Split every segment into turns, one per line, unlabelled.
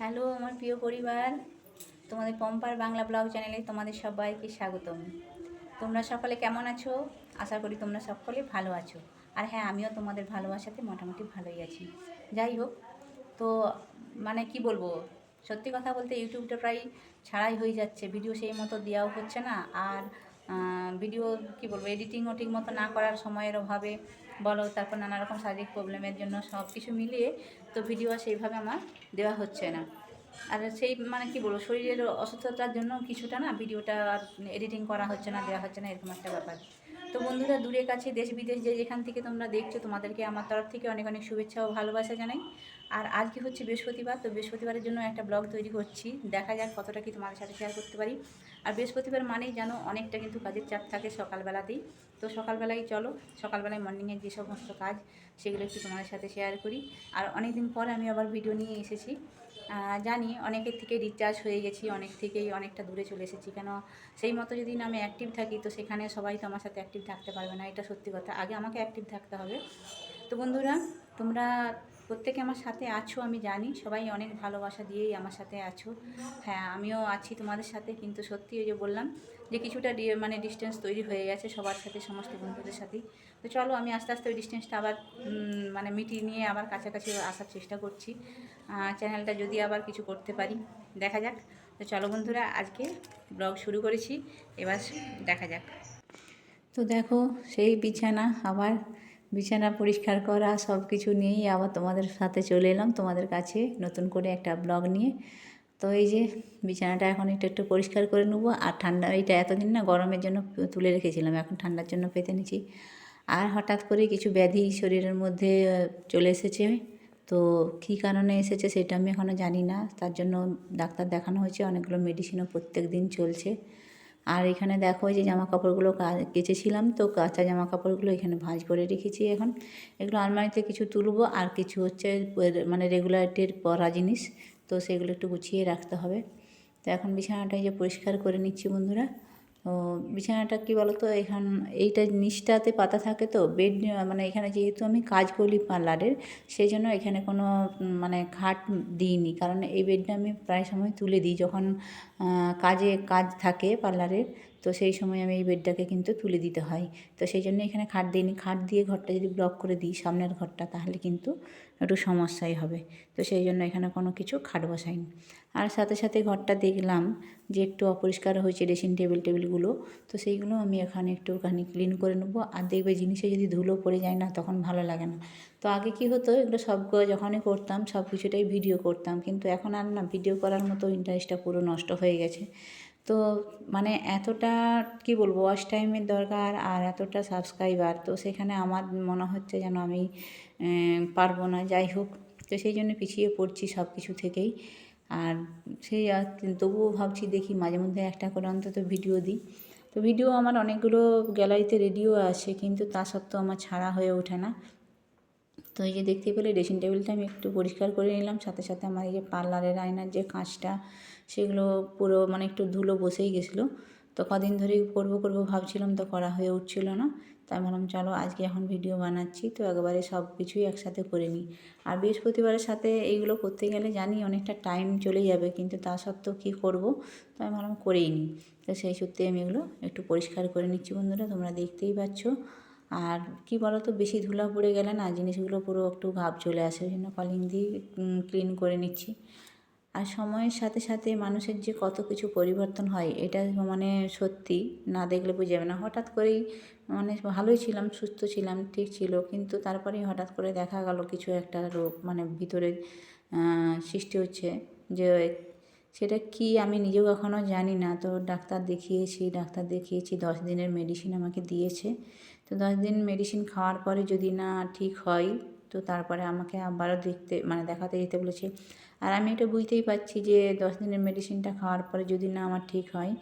Hello, আমার প্রিয় পরিবার। তোমাদের পম্পার বাংলা ব্লগ চ্যানেলে তোমাদের সবাইকে স্বাগতম। তোমরা সকলে কেমন আছো? আশা করি তোমরা সকলে ভালো আছো। আর হ্যাঁ আমিও তোমাদের ভালোবাসাতে মোটামুটি ভালোই আছি। যাই হোক, তো মানে কি বলব? সত্যি কথা বলতে ইউটিউবটা প্রায় ছাড়াই হয়ে যাচ্ছে। ভিডিও সেই মতো দেওয়াও হচ্ছে না। আর ভিডিও কি বলব এডিটিংও ঠিক মতো না করার সময়ের অভাবে বলো, তারপর নানা রকম শারীরিক প্রবলেমের জন্য সব কিছু মিলিয়ে তো ভিডিও সেইভাবে আমার দেওয়া হচ্ছে না। আর সেই মানে কি বলব, শরীরের অসুস্থতার জন্য কিছুটা না ভিডিওটা আর এডিটিং করা হচ্ছে না, দেওয়া হচ্ছে না, এরকম একটা ব্যাপার। তো বন্ধুরা, দূরে কাছে দেশ বিদেশ যে যেখান থেকে তোমরা দেখছ, তোমাদেরকে আমার তরফ থেকে অনেক অনেক শুভেচ্ছা ও ভালোবাসা জানাই। আর আজকে হচ্ছে বৃহস্পতিবার, তো বৃহস্পতিবারের জন্য একটা ব্লগ তৈরি করছি। দেখা যাক কতটা কি তোমাদের সাথে শেয়ার করতে পারি। আর বৃহস্পতিবার মানেই জানো, অনেকটা কিন্তু কাজের চাপ থাকে সকালবেলাতেই। তো সকালবেলায় চলো, সকালবেলায় মর্নিংয়ের যে সমস্ত কাজ, সেগুলো একটু তোমাদের সাথে শেয়ার করি। আর অনেক দিন পর আমি আবার ভিডিও নিয়ে এসেছি। জানি অনেকের থেকে রিচার্জ হয়ে গেছি, অনেক থেকেই অনেকটা দূরে চলে এসেছি। কেন সেই মতো যদি না আমি অ্যাক্টিভ থাকি, তো সেখানে সবাই তো আমার সাথে অ্যাক্টিভ থাকতে পারবে না। এটা সত্যি কথা। আগে আমাকে অ্যাক্টিভ থাকতে হবে। তো বন্ধুরা, তোমরা প্রত্যেকে আমার সাথে আছো, আমি জানি। সবাই অনেক ভালোবাসা দিয়েই আমার সাথে আছো। হ্যাঁ আমিও আছি তোমাদের সাথে, কিন্তু সত্যি ওই যে বললাম যে কিছুটা মানে ডিস্টেন্স তৈরি হয়ে গেছে সবার সাথে, সমস্ত বন্ধুদের সাথেই। তো চলো, আমি আস্তে আস্তে ওই ডিস্টেন্সটা আবার মানে মিটিয়ে নিয়ে আবার কাছাকাছি আসার চেষ্টা করছি। চ্যানেলটা যদি আবার কিছু করতে পারি, দেখা যাক। তো চলো বন্ধুরা, আজকে ব্লগ শুরু করেছি। এবার দেখা যাক। তো দেখো, সেই বিছানা আবার বিছানা পরিষ্কার করা সব কিছু নিয়েই আবার তোমাদের সাথে চলে এলাম, তোমাদের কাছে নতুন করে একটা ব্লগ নিয়ে। তো এই যে বিছানাটা এখন একটু একটু পরিষ্কার করে নেব, আর ঠান্ডা, এইটা এতদিন না গরমের জন্য তুলে রেখেছিলাম, এখন ঠান্ডার জন্য পেতে নিচ্ছি। আর হঠাৎ করে কিছু ব্যাধি শরীরের মধ্যে চলে এসেছে। তো কী কারণে এসেছে সেটা আমি এখনও জানি না, তার জন্য ডাক্তার দেখানো হয়েছে, অনেকগুলো মেডিসিনও প্রত্যেক দিন চলছে। আর এখানে দেখো যে জামা কাপড়গুলো কেচেছিলাম, তো কাঁচা জামা কাপড়গুলো এখানে ভাঁজ করে রেখেছি এখন। এগুলো আলমারিতে কিছু তুলবো, আর কিছু হচ্ছে মানে রেগুলারিটির পরা জিনিস, তো সেগুলো একটু গুছিয়ে রাখতে হবে। তো এখন বিছানাটা এই যে পরিষ্কার করে নিচ্ছি বন্ধুরা। তো বিছানাটা কি বলতো, এখান, এইটা নিচটাতে পাতা থাকে তো, বেড মানে এখানে যেহেতু আমি কাজ করি পার্লারের সেই জন্য এখানে কোনো মানে খাট দিইনি। কারণ এই বেডটা আমি প্রায় সময় তুলে দিই যখন কাজে কাজ থাকে পার্লারের তো সেই সময় আমি এই বেডটাকে কিন্তু তুলে দিতে হয়। তো সেই জন্য এখানে খাট দিইনি খাট দিয়ে ঘরটা যদি ব্লক করে দিই সামনের ঘরটা, তাহলে কিন্তু একটু সমস্যাই হবে। তো সেই জন্য এখানে কোনো কিছু খাট বসাইনি। আর সাথে সাথে ঘরটা দেখলাম যে একটু অপরিষ্কার হয়েছে ড্রেসিং টেবিল টেবিলগুলো তো সেইগুলো আমি এখানে একটু একটুখানি ক্লিন করে নেব। আর দেখবে জিনিসে যদি ধুলো পড়ে যায় না, তখন ভালো লাগে না। তো আগে কি হতো, এগুলো সব যখনই করতাম সব কিছুটাই ভিডিও করতাম। কিন্তু এখন আর না ভিডিও করার মতো ইন্টারেস্টটা পুরো নষ্ট হয়ে গেছে। তো মানে এতটা কি বলব ওয়াচ টাইমের দরকার আর এতটা সাবস্ক্রাইবার তো সেখানে আমার মনে হচ্ছে যেন আমি পারব না। যাই হোক, তো সেই জন্য পিছিয়ে পড়ছি সব কিছু থেকেই। আর সেই তবুও ভাবছি দেখি মাঝে মধ্যে একটা করে অন্তত ভিডিও দিই। তো ভিডিও আমার অনেকগুলো গ্যালারিতে রেডিও আছে, কিন্তু তা সত্ত্বেও আমার ছাড়া হয়ে ওঠে না। তো এই যে দেখতে পেলে ড্রেসিং টেবিলটা আমি একটু পরিষ্কার করে নিলাম। সাথে সাথে আমার এই যে পার্লারের আয়নার যে কাঁচটা, সেগুলো পুরো মানে একটু ধুলো বসেই গেছিল। তো কদিন ধরেই করব করব ভাবছিলাম, তো করা হয়ে উঠছিল না। তাই ভাবলাম, চলো আজকে এখন ভিডিও বানাচ্ছি, তো একবারে সব কিছুই একসাথে করে নিই। আর বৃহস্পতিবারের সাথে এইগুলো করতে গেলে জানি অনেকটা টাইম চলে যাবে, কিন্তু তা সত্ত্বেও কী করব? তো আমি ভাবলাম করেই নিই। তো সেই সূত্রে আমি এগুলো একটু পরিষ্কার করে নিচ্ছি বন্ধুরা, তোমরা দেখতেই পাচ্ছ। আর কি বলো তো বেশি ধুলা পড়ে গেলে না জিনিসগুলো পুরো একটু ভাব চলে আসে, ওই জন্য কলিং দিয়ে ক্লিন করে নিচ্ছি। আর সময়ের সাথে সাথে মানুষের যে কত কিছু পরিবর্তন হয়, এটা মানে সত্যি না দেখলে বোঝা যাবে না। হঠাৎ করেই মানে ভালোই ছিলাম, সুস্থ ছিলাম, ঠিক ছিল, কিন্তু তারপরেই হঠাৎ করে দেখা গেল কিছু একটা রোগ মানে ভিতরে সৃষ্টি হচ্ছে যে সেটা কি আমি নিজেও এখনও জানি না। তো ডাক্তার দেখিয়েছি ডাক্তার দেখিয়েছি, দশ দিনের মেডিসিন আমাকে দিয়েছে। তো দশ দিন মেডিসিন খাওয়ার পরে যদি না ঠিক হয়, তো তারপরে আমাকে আবারও দেখতে মানে দেখাতে যেতে বলেছে। আর আমি এটা বুঝতেই পারছি যে দশ দিনের মেডিসিনটা খাওয়ার পরে যদি না আমার ঠিক হয়,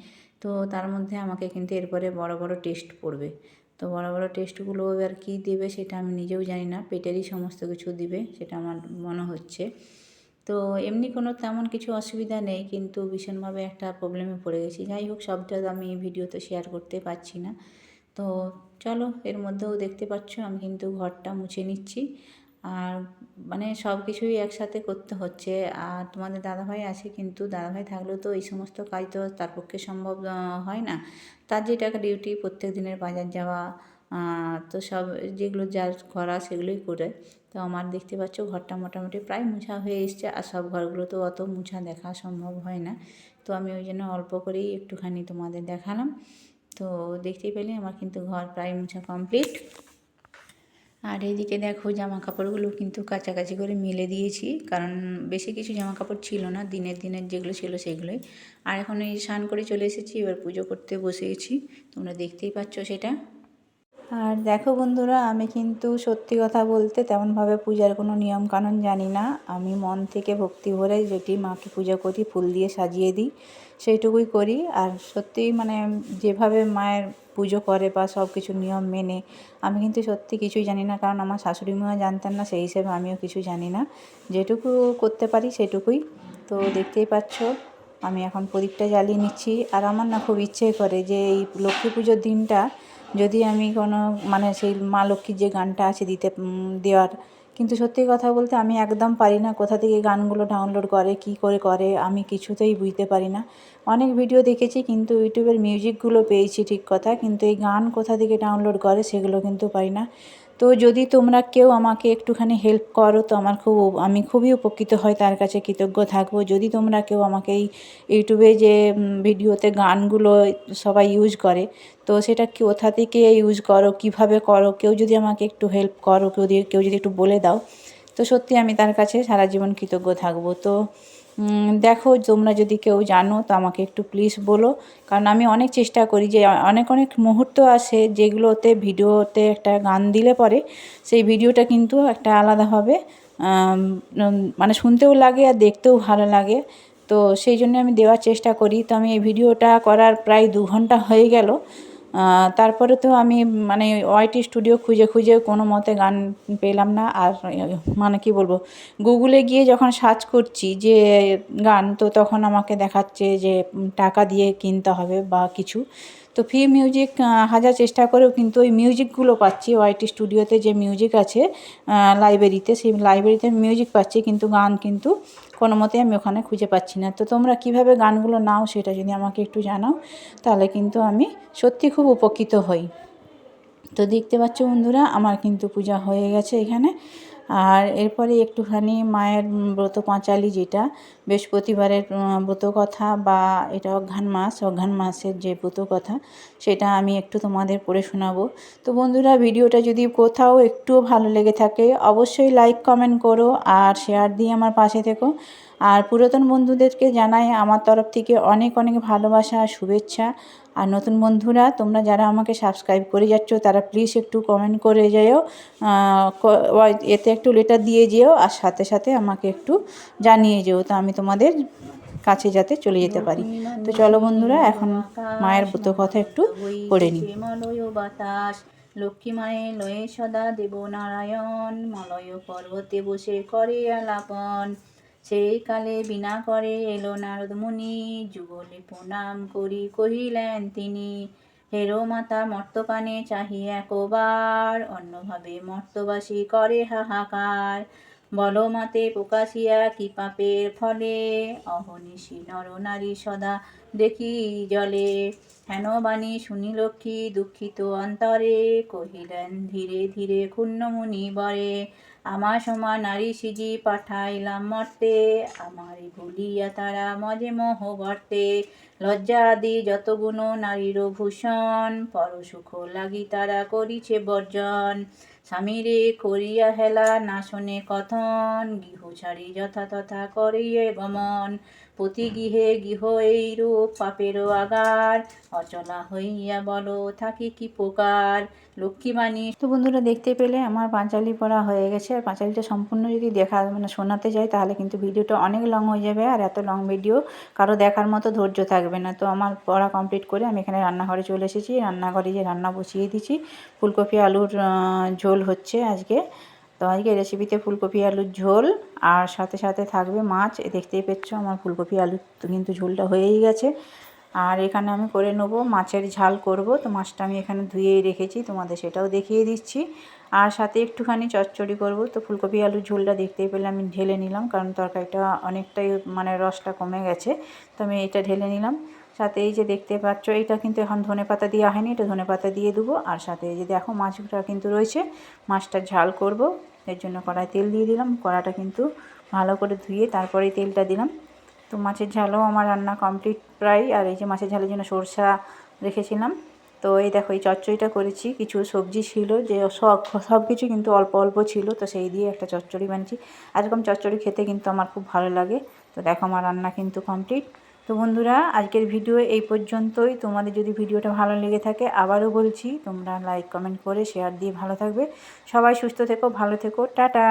তো তার মধ্যে আমাকে কিন্তু এরপরে বড় বড় টেস্ট পড়বে। তো বড় বড় টেস্টগুলো এবার কী দেবে সেটা আমি নিজেও জানি না। পেটেরই সমস্ত কিছু দিবে, সেটা আমার মনে হচ্ছে। তো এমনি কোনো তেমন কিছু অসুবিধা নেই, কিন্তু ভীষণভাবে একটা প্রবলেমে পড়ে গেছি। যাই হোক, সবটা আমি ভিডিওতে শেয়ার করতে পারছি না। তো চলো, এর মধ্যেও দেখতে পাচ্ছ, আমি কিন্তু ঘরটা মুছে নিচ্ছি। আর মানে সব কিছুই একসাথে করতে হচ্ছে। আর তোমাদের দাদাভাই আছে, কিন্তু দাদাভাই থাকলেও তো এই সমস্ত কাজ তো তার পক্ষে সম্ভব হয় না। তার যেটা ডিউটি প্রত্যেক দিনের বাজার যাওয়া তো সব যেগুলো যার করা সেগুলোই করে। তো আমার দেখতে পাচ্ছ ঘরটা মোটামুটি প্রায় মুছা হয়ে এসছে আর সব ঘরগুলো তো অত মুছা দেখা সম্ভব হয় না। তো আমি ওই জন্য অল্প করেই একটুখানি তোমাদের দেখালাম। তো দেখতেই পেলে আমার কিন্তু ঘর প্রায় মুছা কমপ্লিট। আর এইদিকে দেখো জামা কাপড়গুলো কিন্তু কাছাকাছি করে মেলে দিয়েছি, কারণ বেশি কিছু জামা কাপড় ছিল না, দিনের দিনের যেগুলো ছিল সেগুলোই। আর এখন এই স্নান করে চলে এসেছি, এবার পুজো করতে বসেছি, তোমরা দেখতেই পাচ্ছ সেটা। আর দেখো বন্ধুরা, আমি কিন্তু সত্যি কথা বলতে তেমনভাবে পূজার কোনো নিয়ম কানুন জানি না। আমি মন থেকে ভক্তি ভরে যেটি মাকে পূজা করি, ফুল দিয়ে সাজিয়ে দিই, সেইটুকুই করি। আর সত্যিই মানে যেভাবে মায়ের পুজো করে বা সব কিছু নিয়ম মেনে, আমি কিন্তু সত্যি কিছুই জানি না। কারণ আমার শাশুড়ি মা জানতেন না, সেই হিসেবে আমিও কিছু জানি না। যেটুকু করতে পারি সেটুকুই। তো দেখতেই পাচ্ছ, আমি এখন প্রদীপটা জ্বালিয়ে নিচ্ছি। আর আমার না খুব ইচ্ছে করে যে এই লক্ষ্মী পুজোর দিনটা যদি আমি কোনো মানে সেই মা লক্ষ্মীর যে গানটা আছে দিতে দেওয়ার, কিন্তু সত্যি কথা বলতে আমি একদম পারি না কোথা থেকে গানগুলো ডাউনলোড করে, কি করে করে, আমি কিছুতেই বুঝতে পারি না। অনেক ভিডিও দেখেছি, কিন্তু ইউটিউবের মিউজিকগুলো পেয়েছি ঠিক কথা, কিন্তু এই গান কোথা থেকে ডাউনলোড করে সেগুলো কিন্তু পাই না। তো যদি তোমরা কেউ আমাকে একটুখানি হেল্প করো, তো আমার খুব আমি খুবই উপকৃত হয় তার কাছে কৃতজ্ঞ থাকব। যদি তোমরা কেউ আমাকে এই ইউটিউবে যে ভিডিওতে গানগুলো সবাই ইউজ করে, তো সেটা কোথা থেকে ইউজ করো, কীভাবে করো? কেউ যদি আমাকে একটু হেল্প করো, কেউ কেউ যদি একটু বলে দাও, তো সত্যি আমি তার কাছে সারা জীবন কৃতজ্ঞ থাকব। তো দেখো, তোমরা যদি কেউ জানো, তো আমাকে একটু প্লিজ বলো। কারণ আমি অনেক চেষ্টা করি যে, অনেক অনেক মুহূর্ত আসে যেগুলোতে ভিডিওতে একটা গান দিলে পরে সেই ভিডিওটা কিন্তু একটা আলাদাভাবে মানে শুনতেও লাগে আর দেখতেও ভালো লাগে। তো সেই জন্য আমি দেওয়ার চেষ্টা করি। তো আমি এই ভিডিওটা করার প্রায় দু ঘণ্টা হয়ে গেল। তারপরে তো আমি মানে ওয়াইটি স্টুডিও খুঁজে খুঁজে কোনো মতে গান পেলাম না। আর মানে কি বলব, গুগলে গিয়ে যখন সার্চ করছি যে গান, তো তখন আমাকে দেখাচ্ছে যে টাকা দিয়ে কিনতে হবে বা কিছু। তো ফ্রি মিউজিক হাজার চেষ্টা করেও কিন্তু ওই মিউজিকগুলো পাচ্ছি। ওয়াইটি স্টুডিওতে যে মিউজিক আছে লাইব্রেরিতে, সেই লাইব্রেরিতে মিউজিক পাচ্ছি, কিন্তু গান কিন্তু কোনো মতে আমি ওখানে খুঁজে পাচ্ছি না। তো তোমরা কীভাবে গানগুলো নাও সেটা যদি আমাকে একটু জানাও, তাহলে কিন্তু আমি সত্যি খুব উপকৃত হই। তো দেখতে পাচ্ছ বন্ধুরা, আমার কিন্তু পূজা হয়ে গেছে এখানে। আর এরপরে একটুখানি মায়ের ব্রত পাঁচালি যেটা বৃহস্পতিবারের উম, ব্রত কথা বা এটা অঘ্রাণ মাস অঘ্রাণ মাসের যে ব্রত কথা সেটা আমি একটু তোমাদের পড়ে শোনাবো। তো বন্ধুরা ভিডিওটা যদি কোথাও একটুও ভালো লেগে থাকে অবশ্যই লাইক কমেন্ট করো আর শেয়ার দিয়ে আমার পাশে থেকো। আর পুরাতন বন্ধুদেরকে জানাই আমার তরফ থেকে অনেক অনেক ভালোবাসা শুভেচ্ছা আর নতুন বন্ধুরা, তোমরা যারা আমাকে সাবস্ক্রাইব করে যাচ্ছ, তারা প্লিজ একটু কমেন্ট করে যেও এতে একটু লেটার দিয়ে যেও, আর সাথে সাথে আমাকে একটু জানিয়ে যেও। তো আমি তোমাদের কাছে যাতে চলে যেতে পারি। তো চলো বন্ধুরা, এখন মায়ের ব্রত কথা একটু পড়ে নিই। বাতাস লক্ষ্মী মায়ে লয়ে সদা দেব নারায়ণ মলয় পর্বতে বসে করে আলাপন। সেই কালে বিনা করে এলো নারদ মুনি যুগলে প্রণাম করি কহিলেন তিনি, হেরো মাতা মর্তপানে চাহি একবার, অন্যভাবে মর্তবাসী করে হাহাকার। বল মাতে, প্রকাশিয়া কি পাপের ফলে? অহনিশি নর নারী সদা দেখি জলে। হেন বাণী শুনি লক্ষ্মী দুঃখিত অন্তরে, কহিলেন ধীরে ধীরে ক্ষুণ্ণ মুনি বরে আমার সময় নারী সিজি পাঠাইলাম মর্তে, আমার ভুলিয়া তারা মজে মোহ বর্তে লজ্জা আদি যত গুণ নারীর ভূষণ, পরসুখ লাগি তারা করিছে বর্জন। স্বামীরে করিয়া হেলা না শোনে কথন, গৃহ ছাড়ি যথা তথা করিয়ে গমন। প্রতি গৃহে গৃহ এইরূপ পাপেরও আগার। অচলা হইয়া বলো, থাকি কি প্রকার? লক্ষ্মীবাণী তো বন্ধুরা, দেখতে পেলে আমার পাঁচালি পড়া হয়ে গেছে। আর পাঁচালিটা সম্পূর্ণ যদি দেখা মানে শোনাতে যাই, তাহলে কিন্তু ভিডিওটা অনেক লং হয়ে যাবে। আর এত লং ভিডিও কারও দেখার মতো ধৈর্য থাকবে না। তো আমার পড়া কমপ্লিট করে আমি এখানে রান্নাঘরে চলে এসেছি। রান্নাঘরে যে রান্না বসিয়ে দিয়েছি, ফুলকপি, আলুর ঝোল হচ্ছে আজকে। তো আজকে রেসিপিতে ফুলকপি, আলুর ঝোল আর সাথে সাথে থাকবে মাছ। দেখতেই পেচ্ছ আমার ফুলকপি, আলুর তো কিন্তু ঝোলটা হয়েই গেছে। আর এখানে আমি করে নেব মাছের ঝাল করব। তো মাছটা আমি এখানে ধুয়েই রেখেছি, তোমাদের সেটাও দেখিয়ে দিচ্ছি। আর সাথে একটুখানি চচ্চড়ি করব। তো ফুলকপি, আলুর ঝোলটা দেখতেই পেলে আমি ঢেলে নিলাম, কারণ তরকারিটা অনেকটাই মানে রসটা কমে গেছে। তো আমি এটা ঢেলে নিলাম। সাথে এই যে দেখতে পাচ্ছ, এটা কিন্তু এখন ধনে পাতা দেওয়া হয়নি, এটা ধনে পাতা দিয়ে দেবো। আর সাথে এই যে দেখো মাছটা কিন্তু রয়েছে, মাছটা ঝাল করব। এর জন্য কড়াই তেল দিয়ে দিলাম, কড়াটা কিন্তু ভালো করে ধুয়ে তারপরেই তেলটা দিলাম। তো মাছের ঝালও আমার রান্না কমপ্লিট প্রায়, আর এই যে মাছের ঝালের জন্য সরষা রেখেছিলাম। তো এই দেখো, এই চচ্চড়িটা করেছি। কিছু সবজি ছিল যে সব সব কিছু কিন্তু অল্প অল্প ছিল, তো সেই দিয়ে একটা চচ্চড়ি বানিয়েছি। আর এরকম চচ্চড়ি খেতে কিন্তু আমার খুব ভালো লাগে। তো দেখো, আমার রান্না কিন্তু কমপ্লিট তো বন্ধুরা, আজকের ভিডিও এই পর্যন্তই। তোমাদের যদি ভিডিওটা ভালো লেগে থাকে, আবারও বলছি, তোমরা লাইক কমেন্ট করে শেয়ার দিয়ে ভালো থাকবে। সবাই সুস্থ থেকো, ভালো থেকো। টাটা!